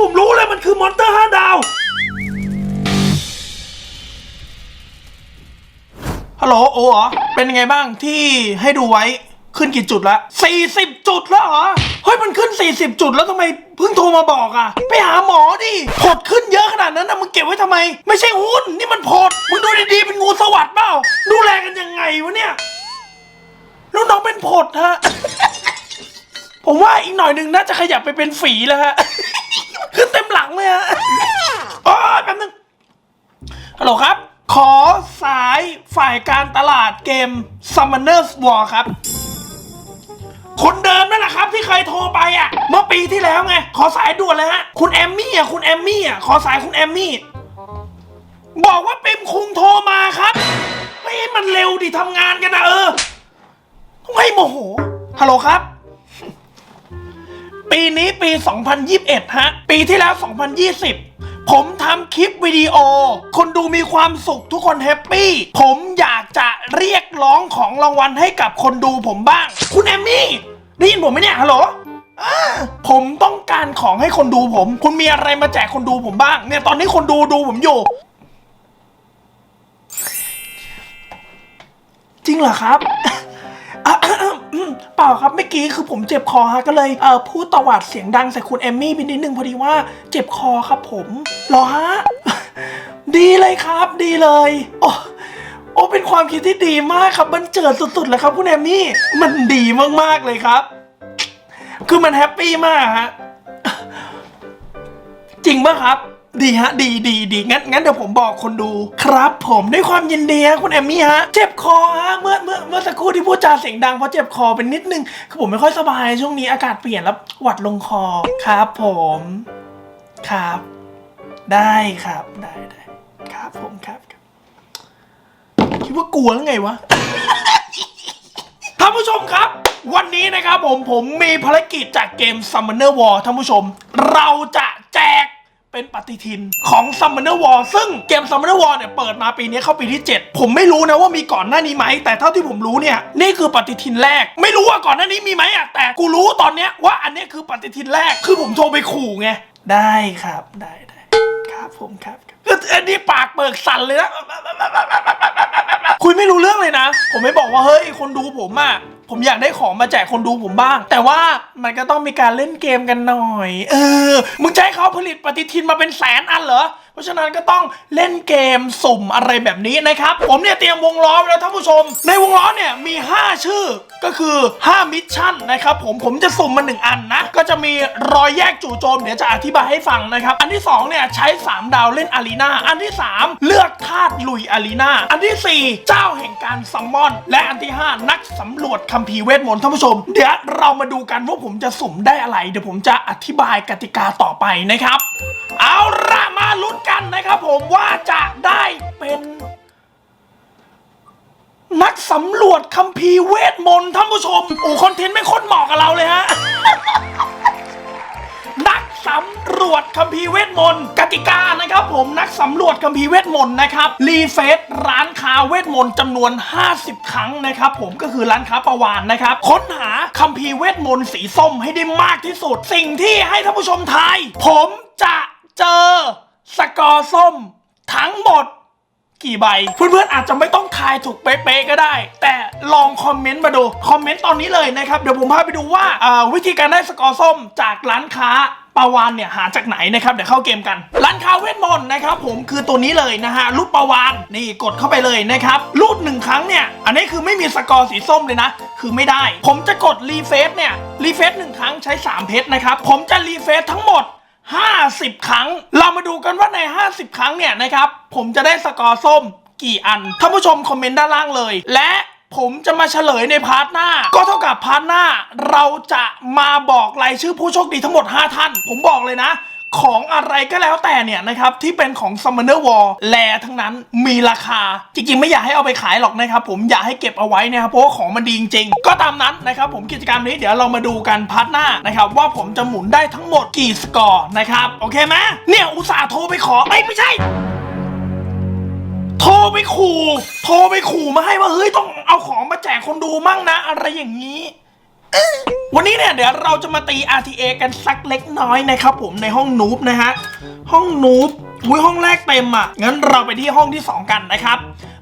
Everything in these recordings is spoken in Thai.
ผมรู้เลยมันคือมอนเตอร์ห้าดาว ฮัลโหลโอเหรอ เป็นยังไงบ้างที่ให้ดูไว้ขึ้นกี่จุดละ40 จุดแล้วเหรอ เฮ้ยมันขึ้น 40 จุดแล้วทำไมเพิ่งโทรมาบอกอะไปหาหมอดิผดขึ้นเยอะขนาดนั้นนะมึงเก็บไว้ทำไม ไม่ใช่หุ้นนี่มันผดมึงดูดีๆเป็นงูสวัสด์เปล่า ดูแลกันยังไงวะเนี่ยแล้วน้องเป็นผดฮะ ผมว่าอีกหน่อยหนึ่งน่าจะขยับไปเป็นฝีแล้วฮะ งเลยฮะอ๋อแป๊บนึงฮัลโหลครับ ขอสายฝ่ายการตลาดเกม Summoners War ครับ คนเดิมนั่นแหละครับ ที่เคยโทรไปอะ เมื่อปีที่แล้วไง ขอสายด่วนเลยฮะ คุณแอมมี่อะ คุณแอมมี่อะ ขอสายคุณแอมมี่ บอกว่าปิมคุงโทรมาครับไม่ให้มันเร็วดิทำงานกันนะเออต้องให้โมโห ฮัลโหลครับ ปีนี้ปี 2021 ฮะ ปีที่แล้ว 2020 ผมทำคลิปวิดีโอ คนดูมีความสุขทุกคนแฮปปี้ ผมอยากจะเรียกร้องของรางวัลให้กับคนดูผมบ้าง คุณแอมมี่ได้ยินผมไหมเนี่ยฮัลโหลอ่าผมต้องการของให้คนดูผม คุณมีอะไรมาแจกคนดูผมบ้าง เนี่ยตอนนี้คนดูดูผมอยู่ จริงเหรอครับ เปล่าครับเมื่อกี้คือผมเจ็บคอฮะก็เลยเอ่อพูดตวาดเสียงดังใส่คุณแอมมี่ไปนิดนึงพอดีว่าเจ็บคอครับผมหรอฮะ ดีเลยครับ ดีเลยโอ้โอ้เป็นความคิดที่ดีมากครับมันเจิดสุดๆเลยครับคุณแอมมี่มันดีมากๆเลยครับ คือมันแฮปปี้มากฮะจริงปะครับ ดีฮะ ดีดีดีงั้นงั้นเดี๋ยวผมบอกคนดูครับผมด้วยความยินดีฮะคุณแอมมี่ฮะ เจ็บคอฮะเมื่อเมื่อเมื่อสักครู่ที่พูดจาเสียงดังเพราะเจ็บคอเป็นนิดนึงคือผมไม่ค่อยสบายช่วงนี้อากาศเปลี่ยนแล้วหวัดลงคอครับ ผม ครับ ได้ครับได้ได้ครับผมครับครับคิดว่ากลัวหรือไงวะท่านผู้ชมครับ วันนี้นะครับผมผมมีภารกิจจากเกม Summoner War ท่านผู้ชม เราจะแจก เป็นปฏิทินของ Summoner War ซึ่งเกม Summoner War เนี่ยเปิดมาปีนี้เข้าปีที่ 7 ผมไม่รู้นะว่ามีก่อนหน้านี้ไหม แต่เท่าที่ผมรู้เนี่ย นี่คือปฏิทินแรก ไม่รู้ว่าก่อนหน้านี้มีไหมอะแต่กูรู้ตอนเนี้ยว่าอันเนี้ยคือปฏิทินแรกคือผมโทรไปขู่ไง ได้ครับได้ได้ครับผมครับคืออันนี้ปากเปิกสั่นเลยนะคุยไม่รู้เรื่องเลยนะ ผมไม่บอกว่าเฮ้ยคนดูผมอะ ผมอยากได้ของมาแจกคนดูผมบ้าง แต่ว่ามันก็ต้องมีการเล่นเกมกันหน่อย เออ มึงจะให้เขาผลิตปฏิทินมาเป็นแสนอันเหรอ ราะฉะนั้นก็ต้องเล่นเกมสุ่มอะไรแบบนี้นะครับ ผมเนี่ยเตรียมวงล้อไว้แล้วท่านผู้ชม ในวงล้อเนี่ยมี 5 ชื่อก็คือ 5 มิชชั่นนะครับผมผมจะสุ่มมา 1 อันนะ ก็จะมีรอยแยกจู่โจม เดี๋ยวจะอธิบายให้ฟังนะครับ อันที่ 2 เนี่ยใช้ 3 ดาวเล่นอารีนาอันที่ 3 เลือกธาตุลุยอารีนาอันทีสี่4 เจ้าแห่งการซัมมอน และอันที่ 5 นักสำรวจคัมภีร์เวทมนต์ท่านผู้ชม เดี๋ยวเรามาดูกันว่าผมจะสุ่มได้อะไร เดี๋ยวผมจะอธิบายกติกาต่อไปนะครับ เอาละ มาลุ้นกันนะครับผมว่าจะได้เป็นนักสำรวจคัมภีร์เวทมนต์ท่านผู้ชมโอ้คอนเทนต์ไม่คตรเหมาะกับเราเลยฮะ นักสำรวจคัมภีร์เวทมนต์กติกานะครับผมนักสำรวจคัมภีร์เวทมนต์นะครับรีเฟซร้านค้าเวทมนต์จำนวน 50 ครั้งนะครับผมก็คือร้านค้าประวานนะครับค้นหาคัมภีร์เวทมนต์สีส้มให้ได้มากที่สุด สิ่งที่ให้ท่านผู้ชมทายผมจะเจอ สกอร์ส้ม ทั้งหมดกี่ใบ เพื่อนๆอาจจะไม่ต้องทายถูกเป๊ะๆก็ได้ แต่ลองคอมเมนต์มาดู คอมเมนต์ตอนนี้เลยนะครับ เดี๋ยวผมพาไปดูว่าาวิธีการได้สกอร์ส้มจากร้านค้าปาวานเนี่ยหาจากไหนนะครับเดี๋ยวเข้าเกมกัน ร้านค้าเวทมนต์นะครับผมคือตัวนี้เลยนะฮะรูปปาวานนี่กดเข้าไปเลยนะครับรูดหนึ่งครั้งเนี่ย อันนี้คือไม่มีสกอร์สีส้มเลยนะ คือไม่ได้ ผมจะกดรีเฟซเนี่ยรีเฟซหนึ่งครั้งใช้ 3 เพชรนะครับผมจะรีเฟซทั้งหมด 50 ครั้ง เรามาดูกันว่าใน 50 ครั้งเนี่ยนะครับผมจะได้สกอร์ส้มกี่อันท่านผู้ชมคอมเมนต์ด้านล่างเลย และผมจะมาเฉลยในพาร์ทหน้า ก็เท่ากับพาร์ทหน้า เราจะมาบอกรายชื่อผู้โชคดีทั้งหมด 5 ท่าน ผมบอกเลยนะ ของอะไรก็แล้วแต่เนี่ยนะครับ ที่เป็นของ Summoner War แลทั้งนั้นมีราคา จริงๆ ไม่อยากให้เอาไปขายหรอกนะครับ ผมอยากให้เก็บเอาไว้นะครับ เพราะว่าของมันดีจริงๆ ก็ตามนั้นนะครับผมกิจกรรมนี้เดี๋ยวเรามาดูกันพาร์ทหน้านะครับ ว่าผมจะหมุนได้ทั้งหมดกี่สกอร์นะครับ โอเคไหมเนี่ยอุตส่าห์โทรไปขอเอ้ไม่ใช่ โทรไปขู่ โทรไปขู่มาให้ว่าเฮ้ยต้องเอาของมาแจกคนดูมั่งนะ อะไรอย่างนี้ วันนี้เนี่ยเดี๋ยวเราจะมาตี RTA กันสักเล็กน้อยนะครับผมในห้องนูบนะฮะ ห้องนูบอุ้ยห้องแรกเต็มอะ งั้นเราไปที่ห้องที่ 2 กันนะครับ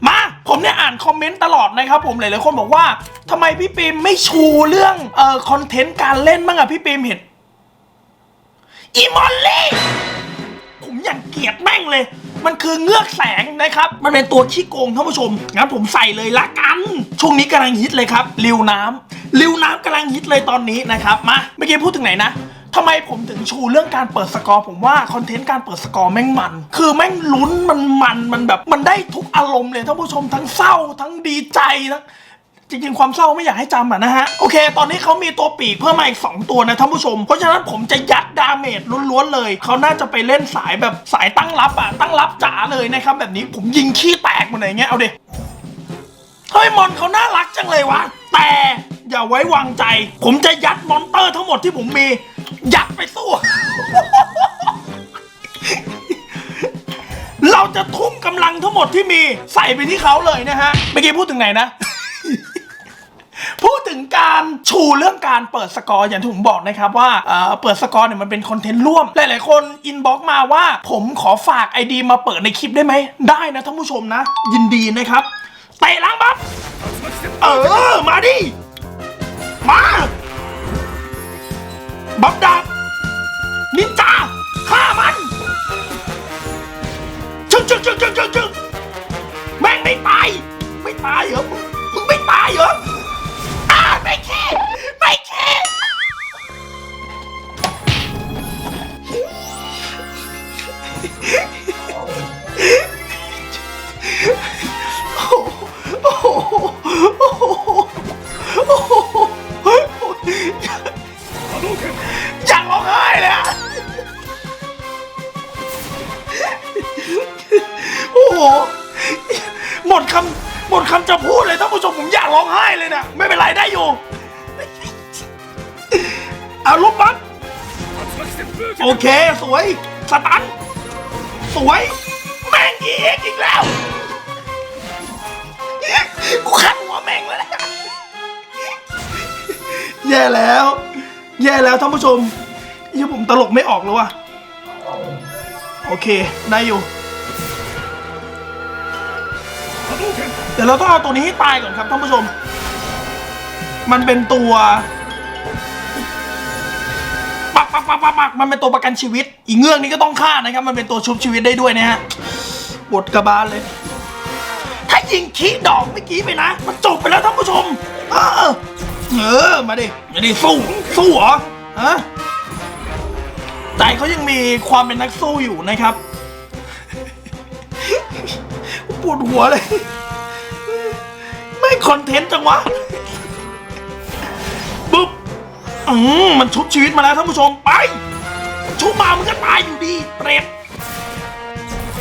มาผมเนี่ยอ่านคอมเมนต์ตลอดนะครับผมหลายๆคนบอกว่าทำไมพี่ปิมไม่ชูเรื่องเอ่อคอนเทนต์การเล่นบ้างอะพี่ปิมเห็นอีมอลลี่ผมอย่างเกลียดแม่งเลย มันคือเงือกแสงนะครับ มันเป็นตัวขี้โกงท่านผู้ชม งั้นผมใส่เลยละกัน ช่วงนี้กำลังฮิตเลยครับ ริวน้ำริวน้ำกำลังฮิตเลยตอนนี้นะครับ มา เมื่อกี้พูดถึงไหนนะทำไมผมถึงชูเรื่องการเปิดสกอร์ผมว่าคอนเทนต์การเปิดสกอร์แม่งมัน คือแม่งลุ้นมันมันมันแบบมันได้ทุกอารมณ์เลยท่านผู้ชมทั้งเศร้าทั้งดีใจทั้ง จริงๆ ความเศร้าไม่อยากให้จำอะนะฮะ โอเค ตอนนี้เขามีตัวปีกเพิ่มมาอีก 2 ตัวนะท่านผู้ชม เพราะฉะนั้นผมจะยัดดาเมจล้วนๆเลย เขาน่าจะไปเล่นสายแบบสายตั้งรับอะ ตั้งรับจ๋าเลยนะครับ แบบนี้ผมยิงขี้แตกหมดเลยอย่างเงี้ย เอาดิ เฮ้ย มอนเขาน่ารักจังเลยวะ แต่อย่าไว้วางใจ ผมจะยัดมอนเตอร์ทั้งหมดที่ผมมี ยัดไปสู้ เราจะทุ่มกำลังทั้งหมดที่มีใส่ไปที่เขาเลยนะฮะ เมื่อกี้พูดถึงไหนนะ พูดถึงการชูเรื่องการเปิดสกอร์อย่างที่ผมบอกนะครับว่าเอ่อเปิดสกอร์เนี่ยมันเป็นคอนเทนต์ร่วม หลายๆคนอินบ็อกมาว่า ผมขอฝากไอดีมาเปิดในคลิปได้ไหม ได้นะท่านผู้ชมนะ ยินดีนะครับเตะล้างบัฟเออ มาดิ มาบัฟดาบนินจาฆ่ามันชึกชึกชึกชึกชึกชึกแม่งไม่ตายไม่ตายเหรอมึงไม่ตายเหรอ คำจะพูดเลยท่านผู้ชมผมอยากร้องไห้เลยนะไม่เป็นไรได้อยู่เอาลุกปั๊บโอเคสวยสตันสวย แม่งอีกอีกแล้วกูขัดหัวแม่งแล้วแย่แล้ว แย่แล้วท่านผู้ชมยี่ผมตลกไม่ออกแล้วว่ะโอเค ได้อยู่ เดี๋ยวเราต้องเอาตัวนี้ให้ตายก่อนครับท่านผู้ชม มันเป็นตัวปักปักปักปักปักมันเป็นตัวประกันชีวิต อีเงือกนี้ก็ต้องฆ่านะครับ มันเป็นตัวชุบชีวิตได้ด้วยนะฮะบทกระบาลเลย ถ้ายิงขี้ดอกเมื่อกี้ไปนะ มันจบไปแล้วท่านผู้ชม เออ เออ มาดิ มาดิสู้ สู้เหรอฮะใจเขายังมีความเป็นนักสู้อยู่นะครับ ปวดหัวเลยไม่ คอนเทนต์จังวะปุ๊บอืมมันชุบชีวิตมาแล้วท่านผู้ชมไป ชุบมามันก็ตายอยู่ดีเปรต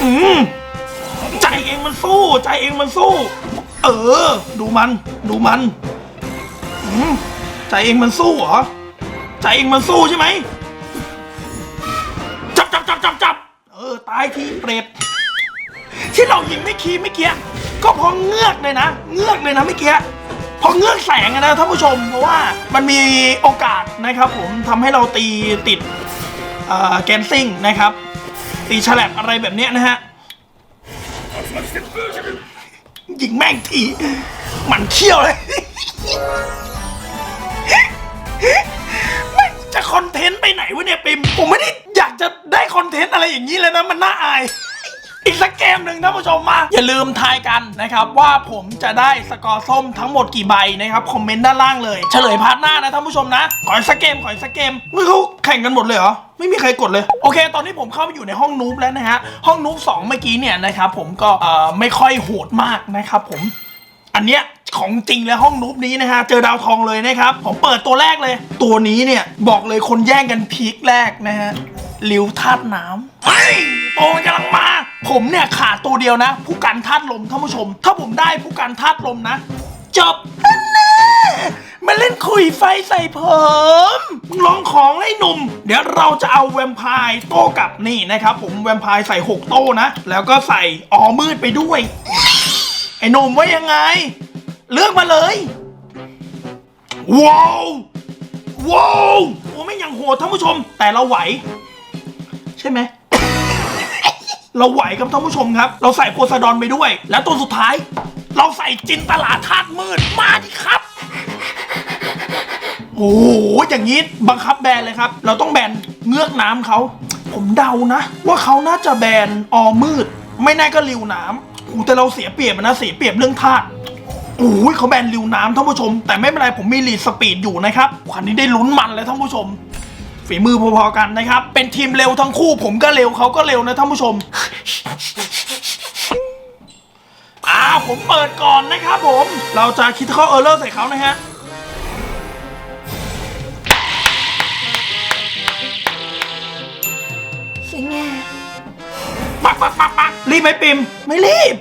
อืมใจเองมันสู้ ใจเองมันสู้ เออ ดูมัน ดูมันอืมใจเองมันสู้เหรอใจเองมันสู้ใช่ไหมจับจับจับจับจับเออตายทีเปรตที่เรายิงไม่คีไม่เกี้ย ก็เพราะเงือกเลยนะ เงือกเลยนะไม่เกี้เพราะเงือกแสงอะนะท่านผู้ชม เพราะว่ามันมีโอกาสนะครับ ผมทำให้เราตีติดเอ่อแกนซิ่งนะครับ ตีฉลับอะไรแบบเนี้ยนะฮะ ยิงแม่งทีหมันเขี้ยวเลย ไม่จะคอนเทนต์ไปไหนวะเนี่ยปิมผมไม่ได้อยากจะได้คอนเทนต์อะไรอย่างนี้เลยนะ มันน่าอาย อีกสักเกมหนึ่งท่านผู้ชมมา อย่าลืมทายกันนะครับว่าผมจะได้สกอร์ส้มทั้งหมดกี่ใบนะครับคอมเมนต์ด้านล่างเลย เฉลยพาร์ทหน้านะท่านผู้ชมนะ ขออีกสักเกมขออีกสักเกมเมื่อเขาแข่งกันหมดเลยเหรอ ไม่มีใครกดเลย โอเค ตอนนี้ผมเข้าไปอยู่ในห้องนูบแล้วนะฮะ ห้องนูบสองเมื่อกี้เนี่ยนะครับผมก็เอ่อไม่ค่อยโหดมากนะครับผม อันเนี้ยของจริงแล้วห้องนูบนี้นะฮะ เจอดาวทองเลยนะครับ ผมเปิดตัวแรกเลย ตัวนี้เนี่ยบอกเลยคนแย่งกันพีคแรกนะฮะลิวธาตุน้ำเฮ้ยโตมันกำลังมา ผมเนี่ยขาดตัวเดียวนะ ผู้กันธาตุลมท่านผู้ชม ถ้าผมได้ผู้กันธาตุลมนะ จบนแน่มาเล่นคุยไฟใส่ผมมึงลองของไอ้หนุ่ม เดี๋ยวเราจะเอาแวมไพร์โต้กลับนี่นะครับ ผมแวมไพร์ใส่ 6 โต้นะ แล้วก็ใส่ออมืดไปด้วย ไอ้หนุ่มว่ายังไง เลือกมาเลย ว้าว ว้าวโอ้ไม่งยังโหดท่านผู้ชม แต่เราไหว ใช่ไหม เราไหวครับท่านผู้ชมครับ เราใส่โพไซดอนไปด้วย แล้วตัวสุดท้าย เราใส่จินตลาธาตุมืดมาดิครับโอ้โหอย่างนี้บังคับแบนเลยครับ เราต้องแบนเงือกน้ำเขาผมเดานะ ว่าเขาน่าจะแบนออมืด ไม่แน่ก็ริวน้ำโอ้แต่เราเสียเปรียบนะเสียเปรียบเรื่องธาตุโอ้ยเขาแบนริวน้ำท่านผู้ชม แต่ไม่เป็นไรผมมีลีดสปีดอยู่นะครับวันนี้ได้ลุ้นมันเลยท่านผู้ชม ฝีมือพอๆกันนะครับ เป็นทีมเร็วทั้งคู่ ผมก็เร็วเขาก็เร็วนะท่านผู้ชมอ่าผมเปิดก่อนนะครับผม เราจะคิดข้อเออร์เลอร์ใส่เขานะฮะสิงแงปักปักปักปักรีบไหมปิม ไม่รีบ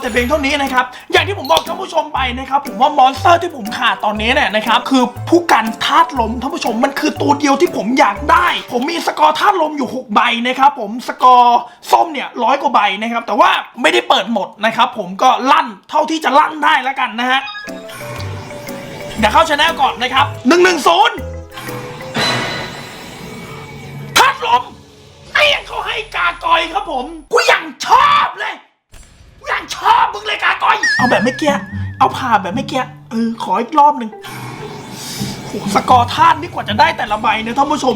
แต่เพียงเท่านี้นะครับ อย่างที่ผมบอกท่านผู้ชมไปนะครับผมว่ามอนสเตอร์ที่ผมขาดตอนนี้เนี่ยนะครับคือผู้กันธาตุลมท่านผู้ชมมันคือตัวเดียวที่ผมอยากได้ ผมมีสกอร์ธาตุลมอยู่6ใบนะครับผมสกอร์ส้มเนี่ยร้อยกว่าใบนะครับแต่ว่าไม่ได้เปิดหมดนะครับผมก็ลั่นเท่าที่จะลั่นได้แล้วกันนะฮะเดี๋ยวเข้าชแนลก่อนนะครับหนึ่งหนึ่งศูนย์ทัดลมไอ้ยังเขาให้กากอยครับผมกูยังชอบเลย กูยังชอบมึงเลย กากอย เอาแบบไม่เกี้ยเอาผ่าแบบไม่เกี้ยเออขออีกรอบหนึ่งโหสกอร์ท่านนี่กว่าจะได้แต่ละใบเนี่ยท่านผู้ชม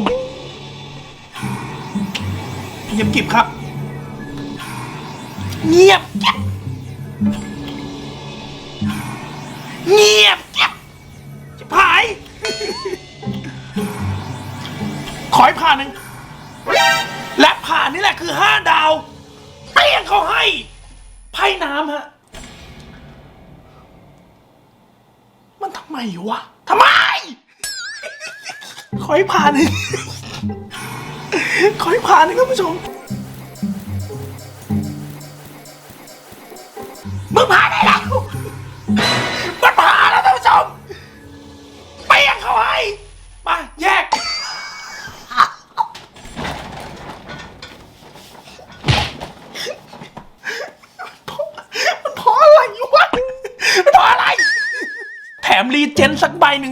เงียบกิบครับ เงียบเงียบจิบหายขอให้ผ่านหนึ่งและผ่านนี่แหละคือห้าดาวเปี้ยงเขาให้ไพ่น้ำฮะ มันทำ ไมวะทำไม ขอให้ผ่านหนึ่งขอให้ผ่านหนึ่งท่านผู้ชม มึงผ่านได้แล้ว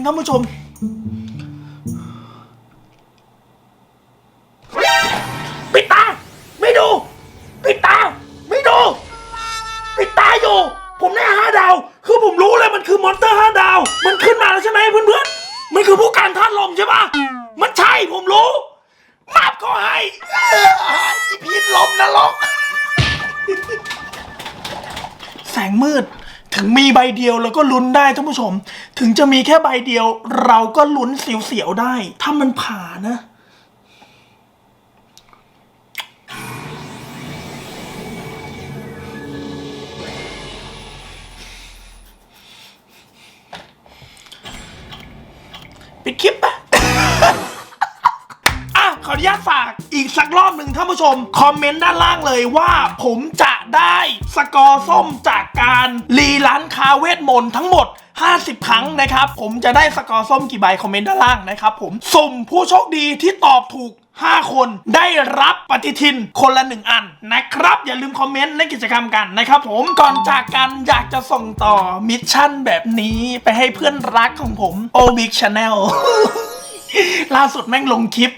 ท่านผู้ชม ปิดตา ไม่ดู ปิดตา ไม่ดู ปิดตาอยู่ ผมได้ห้าดาว คือผมรู้เลยมันคือมอนสเตอร์ห้าดาว มันขึ้นมาแล้วใช่ไหมเพื่อนๆ มันคือผู้การท่านลมใช่ปะมันใช่ผมรู้ มาบก็ให้เอออีพีลมนรก แสงมืด มีใบเดียวเราก็ลุ้นได้ท่านผู้ชม ถึงจะมีแค่ใบเดียว เราก็ลุ้นเสียวๆได้ ถ้ามันผ่านะ ปิดคลิปปะ นุญาตฝากอีกสักรอบหนึ่งท่านผู้ชม คอมเมนต์ด้านล่างเลยว่าผมจะได้สกอร์ส้มจากการรีร้านคาเวทมนต์ทั้งหมด 50 ครั้งนะครับ ผมจะได้สกอร์ส้มกี่ใบคอมเมนต์ด้านล่างนะครับผมสุ่มผู้โชคดีที่ตอบถูก 5 คนได้รับปฏิทินคนละ 1 อันนะครับ อย่าลืมคอมเมนต์ในกิจกรรมกันนะครับผมก่อนจากกันอยากจะส่งต่อมิชชั่นแบบนี้ไปให้เพื่อนรักของผมโอบิกชาแนลล่าสุดแม่งลงคลิป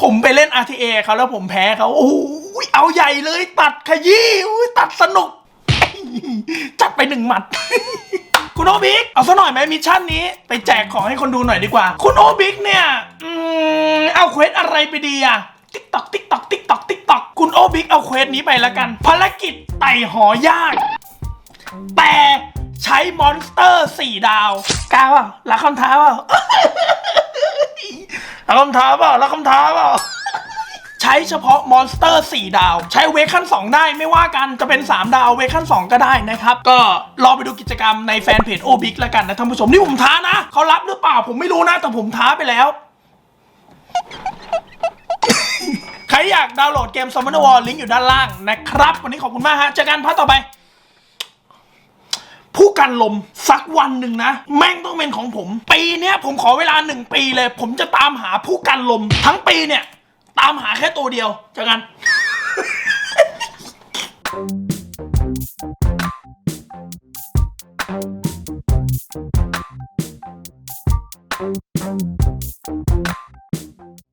ผมไปเล่น RTA เขาแล้วผมแพ้เขาโอ้ยเอาใหญ่เลยตัดขยี้ตัดสนุก จัดไปหนึ่งหมัด คุณโอบิ๊กเอาซะหน่อยไหมมิชชั่นนี้ ไปแจกของให้คนดูหน่อยดีกว่า คุณโอบิ๊กเนี่ยอืมเอาเควสอะไรไปดีอะติ๊กตอกติ๊กตอกติ๊กตอกติ๊กตอกคุณโอบิ๊กเอาเควสนี้ไปแล้วกัน ภารกิจไต่หอยาก แต่ใช้มอนสเตอร์สี่ดาวกล้าเปล่ารักคำท้าเปล่า รักคำท้าเปล่ารักคำท้าเปล่าใช้เฉพาะมอนสเตอร์ 4 ดาว ใช้เวคขั้น 2 ได้ไม่ว่ากันจะเป็น 3 ดาวเวคขั้น 2 ก็ได้นะครับ ก็รอไปดูกิจกรรมในแฟนเพจโอบิกแล้วกันนะท่านผู้ชม นี่ผมท้านะเขารับหรือเปล่าผมไม่รู้นะ แต่ผมท้าไปแล้ว ใครอยากดาวน์โหลดเกม s u m m o n War ลิงก์อยู่ด้านล่างนะครับ วันนี้ขอบคุณมากฮะเจอกันพาร์ทต่อไป ผู้กันลมสักวันหนึ่งนะ แม่งต้องเป็นของผม ปีเนี้ยผมขอเวลาหนึ่งปีเลย ผมจะตามหาผู้กันลม ทั้งปีเนี่ย ตามหาแค่ตัวเดียวเจอกัน Thank